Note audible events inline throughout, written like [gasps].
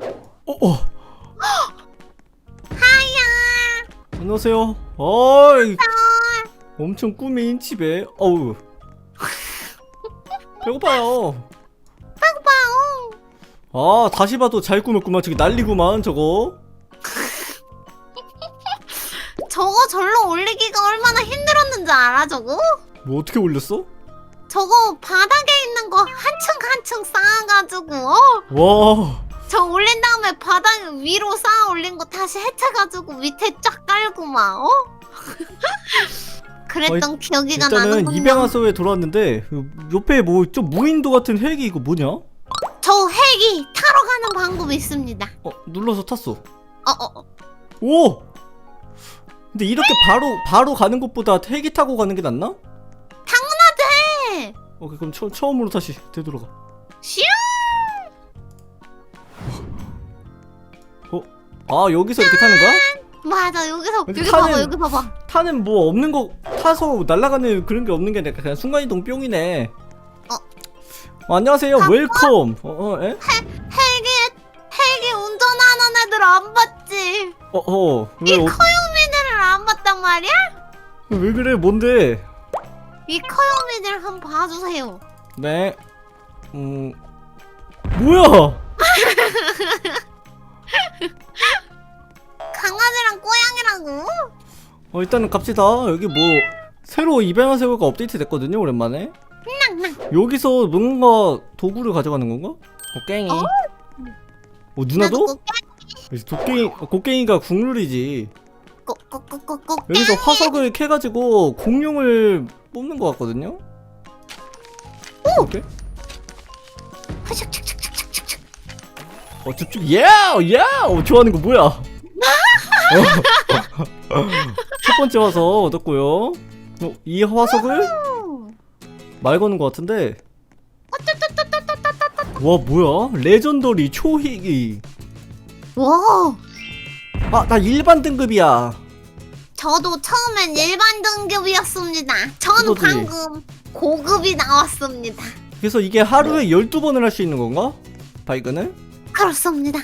어, 어. 하야. 안녕하세요. 어이. 엄청 꾸민 집에. 어우. 배고파요. 배고파요. 아, 다시 봐도 잘 꾸몄구만. 저기 난리구만, 저거. [laughs] 저거 절로 올리기가 얼마나 힘들었는지 알아 저거? 뭐 어떻게 올렸어? 저거 바닥에 있는 거 한층 한층 쌓아가지고 어? 와. 저 올린 다음에 바닥 위로 쌓아 올린 거 다시 해쳐가지고 밑에 쫙 깔고 막 어? [laughs] 그랬던 기억이 가 일단은 나는군요. 입양하서에 돌아왔는데 요- 옆에 뭐 좀 무인도 같은 헬기 이거 뭐냐? 어, 저 헬기 타러 가는 방법이 있습니다. 눌러서 탔어. 어, 어, 어. 오! 근데 이렇게 바로 바로 가는 것보다 헬기 타고 가는 게 낫나? 당연하지. 오케이 그럼 처, 처음으로 다시 되돌아가. 슈. 아 여기서 이렇게 타는 거야? 맞아 여기서 근데 여기 타는- 봐봐 여기 봐봐. 타는 뭐 없는 거 타서 날아가는 그런 게 없는 게 아니라 그냥 순간이동 뿅이네. 어. 어, 안녕하세요. 가봐. 웰컴. 어, 어, 에? 헬기 헬기 운전하는 애들 안 봤지. 어, 어. 이 왜, 어, 커요미들을 안 봤단 말이야? 왜 그래? 뭔데? 이 커요미들 한번 봐주세요. 네. 음. 뭐야? [laughs] 강아지랑 꼬양이라고? 어, 일단은 갑시다. 여기 뭐 새로 입양한 새우가 업데이트 됐거든요. 오랜만에. 낭낭. 여기서 뭔가 도구를 가져가는 건가? 곡괭이. 어? 어, 누나도? 어, 곡괭이가 국룰이지. 여기서 화석을 캐가지고 공룡을 뽑는 것 같거든요. 이렇게? 착착착착착착. 어, 쭉쭉, 예! 예! 어, 좋아하는 거 뭐야? 어. 첫 번째 화석 얻었고요. 어, 이 화석을 말 거는 것 같은데. 와, 뭐야? 레전더리 초희기. 와. 아, 나 일반 등급이야. 저도 처음엔 일반 등급이었습니다. 저는 그거지. 방금 고급이 나왔습니다. 그래서 이게 하루에 12번을 할 수 있는 건가? 발근을? 그렇습니다.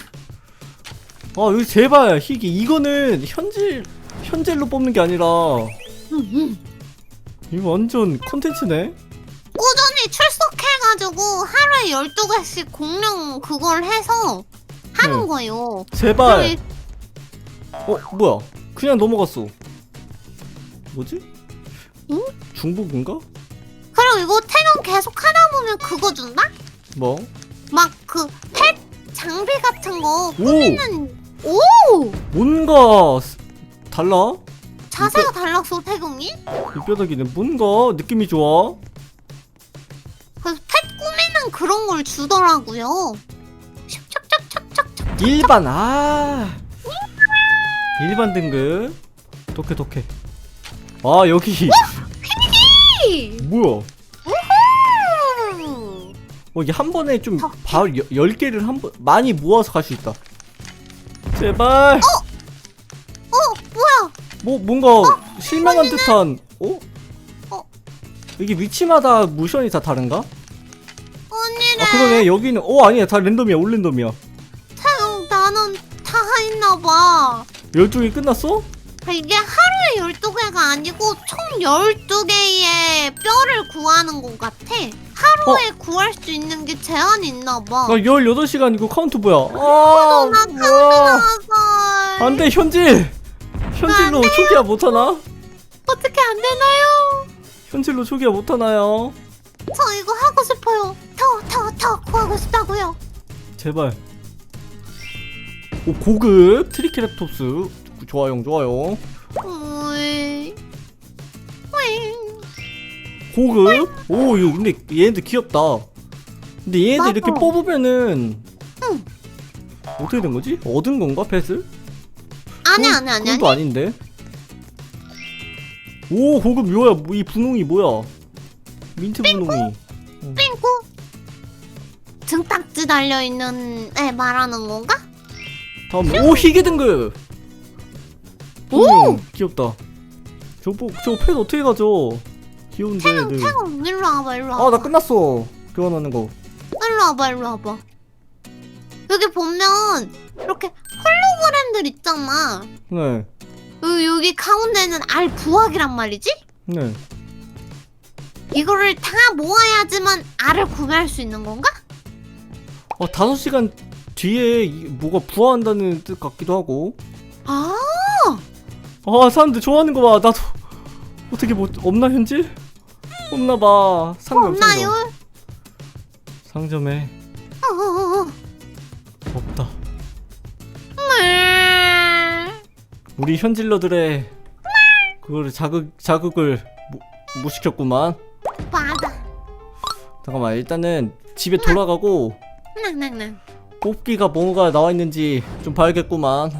아, 여기 제발, 희귀. 이거는 현질, 현질로 뽑는 게 아니라. 이거 완전 컨텐츠네? 꾸준히 출석해가지고 하루에 12개씩 공룡 그걸 해서 하는 네. 거예요. 제발. 그럼 어, 뭐야? 그냥 넘어갔어. 뭐지? 응? 중복인가? 그리고 이거 태경 계속 하다 보면 그거 준다? 뭐? 막그펫 장비 같은 거 오! 꾸미는 오 뭔가, 스- 달라? 자세가 달랐어 태경이? 이 뼈다귀는 뭔가 느낌이 좋아. 그래서 펫 꾸미는 그런 걸 주더라고요. 일반, 아. 일반 등급. 독해, 독해. 아, 여기. 뭐야? 우후! 어, 이게 한 번에 좀 더. 바로 여- 열 개를 한 번 많이 모아서 갈 수 있다. 제발. 어 뭐야? 뭐 뭔가 실망한 듯한. 어? 어. 이게 위치마다 모션이 다 다른가? 언니네 아 그러네 여기는 어 아니야 다 랜덤이야 올 랜덤이야. 태경 나는 다 했나봐. 12개 끝났어? 이게 하루에 12개가 아니고 총 12개의 뼈를 구하는 것 같아. 하루에 구할 수 있는 게 제한이 있나 봐. 나 18시간이고 카운트 뭐야? 아, 나 카운트 와. 나왔어. 안 돼 현질. 현질로 초기화 못하나? 어떻게 안 되나요? 현질로 초기화 못하나요? 저 이거 하고 싶어요. 더, 더, 더 구하고 싶다고요. 제발. 오 고급 트리케라톱스 좋아요 좋아요. 고급? 오 이거 근데 얘네들 귀엽다. 근데 얘네들 맞아. 이렇게 뽑으면은 응. 어떻게 된 거지? 얻은 건가 펫을? 아니, 아니, 아니, 아니. 또 아닌데. 오 고급 뭐야? 뭐, 이 분홍이 뭐야? 민트 분홍이. 삥꾸. 등딱지 달려 있는 애 말하는 건가? 다음 오 희귀 등급. 오! 분홍, 귀엽다. 저저펫 어떻게 가져? 귀여운데 애들. 태경, 일로 와봐, 일로 와봐. 아나 끝났어. 교환하는 거. 일로 와봐, 일로 와봐. 여기 보면 이렇게 홀로그램들 있잖아. 네. 여기, 여기 가운데는 알 구하기란 말이지? 네. 이거를 다 모아야지만 알을 구매할 수 있는 건가? 어, 5시간 뒤에 이- 뭐가 부화한다는 뜻 같기도 하고. 아, 아, 사람들 좋아하는 거 봐. 나도 어떻게 뭐 없나 현질? 없나 봐. 상점 없나요? 상점. 상점에 어, 어, 어. 없다. 음. 우리 현질러들의 그거를 자극 자극을 못, 못 시켰구만. 맞아. 잠깐만 일단은 집에 돌아가고 낭낭낭. 뽑기가 뭐가 나와 있는지 좀 봐야겠구만.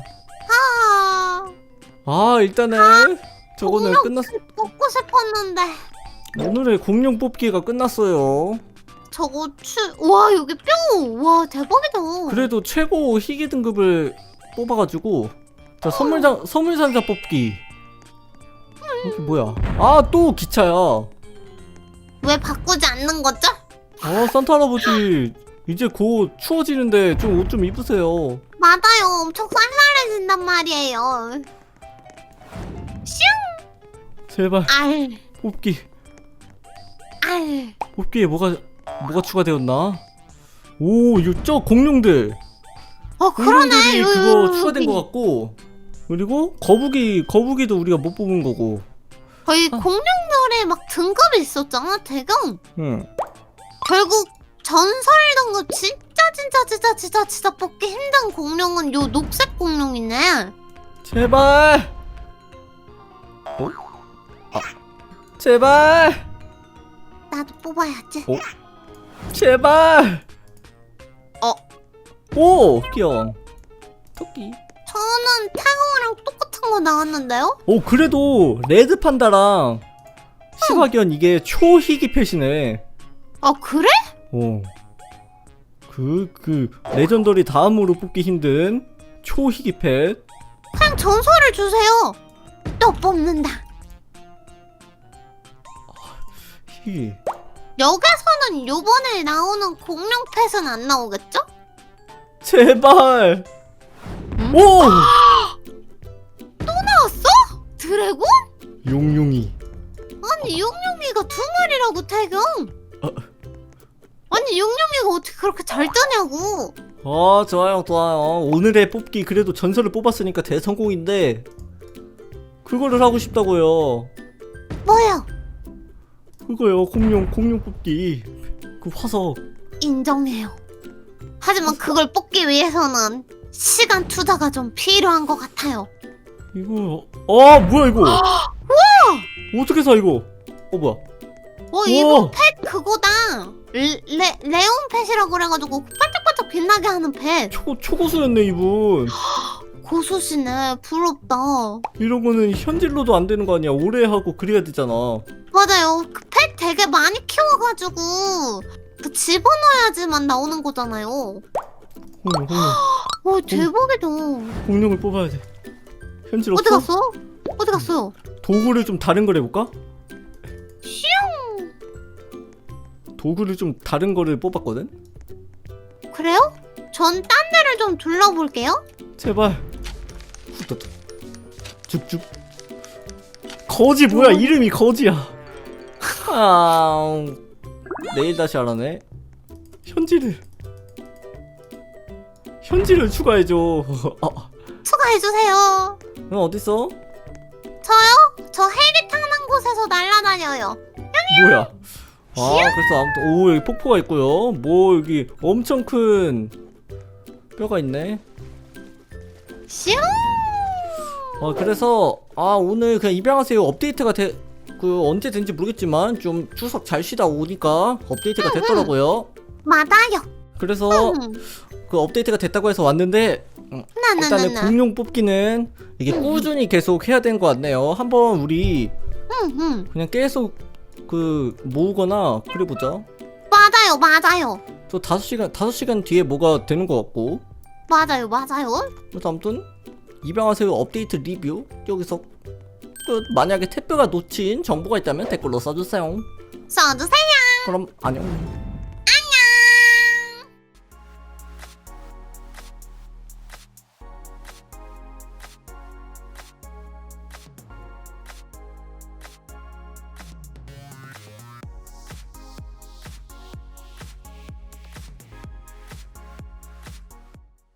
아, 아 일단은 저거는 공룡 끝났. 먹고 싶었는데. 오늘의 공룡 뽑기가 끝났어요. 저거 추, 와, 여기 뼈. 와, 대박이다. 그래도 최고 희귀 등급을 뽑아가지고 자 선물장 선물 상자 뽑기. 이게 뭐야? 아 또 기차야. 왜 바꾸지 않는 거죠? 아 산타 할아버지 이제 곧 추워지는데 좀 옷 좀 입으세요. 맞아요. 엄청 쌀쌀해진단 말이에요. 제발 알, 뽑기 알. 뽑기에 뭐가 뭐가 추가되었나? 오 이거 저 공룡들 어, 그러네. 공룡들이 그거 추가된. 것 같고 그리고 거북이 거북이도 우리가 못 뽑은 거고. 거의 아. 공룡들의 막 등급이 있었잖아, 대경. 응. 결국 전설 등급 진짜 진짜 진짜 진짜 진짜 뽑기 힘든 공룡은 요 녹색 공룡이네. 제발. 어? 아. 제발. 나도 뽑아야지. 제발. 어. 오 귀여워. 토끼. 저는 태경이랑 똑같은 거 나왔는데요? 오 그래도 레드 판다랑 시바견 이게 초희귀 펫이네. 아 그래? 오. 그, 그, 레전더리 다음으로 뽑기 힘든 초희귀 펫. 그냥 전설을 주세요. 또 뽑는다. 희귀. 여기서는 요번에 나오는 공룡 펫은 안 나오겠죠? 제발! 음? 오! 나왔어? 드래곤? 용용이. 아니 용룡이가 두 마리라고 태경. 어. 아니 용룡이가 어떻게 그렇게 잘 뜨냐고. 아, 좋아요, 좋아요. 오늘의 뽑기 그래도 전설을 뽑았으니까 대성공인데, 그거를 하고 싶다고요. 뭐요? 그거요, 공룡, 공룡 뽑기. 그 화석. 인정해요. 하지만 그걸 뽑기 위해서는 시간 투자가 좀 필요한 것 같아요. 이거, 아, 뭐야, 이거? [gasps] 어떻게 사, 이거? 어, 뭐야? 어 이거 우와! 펫 그거다. 레, 레 레온 펫이라고 그래가지고 반짝반짝 빛나게 하는 펫. 초, 초고수였네, 이분. [gasps] 고수시네. 부럽다. 이런 거는 현질로도 안 되는 거 아니야. 오래 하고 그래야 되잖아. 맞아요. 그펫 되게 많이 키워가지고 그 집어넣어야지만 나오는 거잖아요. [gasps] 와 대박이다. 공룡을 뽑아야 돼. 현질 어디? 갔어? 어디 갔어요? 도구를 좀 다른 걸 해볼까? 슝. 도구를 좀 다른 거를 뽑았거든? 그래요? 전 딴 데를 좀 둘러볼게요. 제발. 후다닥. 죽죽. 거지 뭐야? 이름이 거지야. 아, 내일 다시 하라네. 현질을. 현질을 추가해줘. 아, 추가해주세요. 너 어딨어? 저요? 저 헬기 타는 곳에서 날아다녀요. 뭐야? 아, 그래서 아무튼 오 여기 폭포가 있고요. 뭐 여기 엄청 큰 뼈가 있네. 슝. 어 그래서 아 오늘 그냥 입양하세요 업데이트가 돼. 그 언제 된지 모르겠지만 좀 추석 잘 쉬다 오니까 업데이트가 됐더라고요. 맞아요. 그래서 음. 그 업데이트가 됐다고 해서 왔는데 일단은 나나나나. 공룡 뽑기는 이게 꾸준히 계속 해야 되는 것 같네요. 한번 우리 응, 응. 그냥 계속 그 모으거나 그래 보자. 맞아요, 맞아요. 저 다섯 시간 다섯 시간 뒤에 뭐가 되는 것 같고. 맞아요, 맞아요. 그래서 아무튼 입양하세요 업데이트 리뷰 여기서 끝. 만약에 택배가 놓친 정보가 있다면 댓글로 써주세요. 써주세요. 그럼 안녕.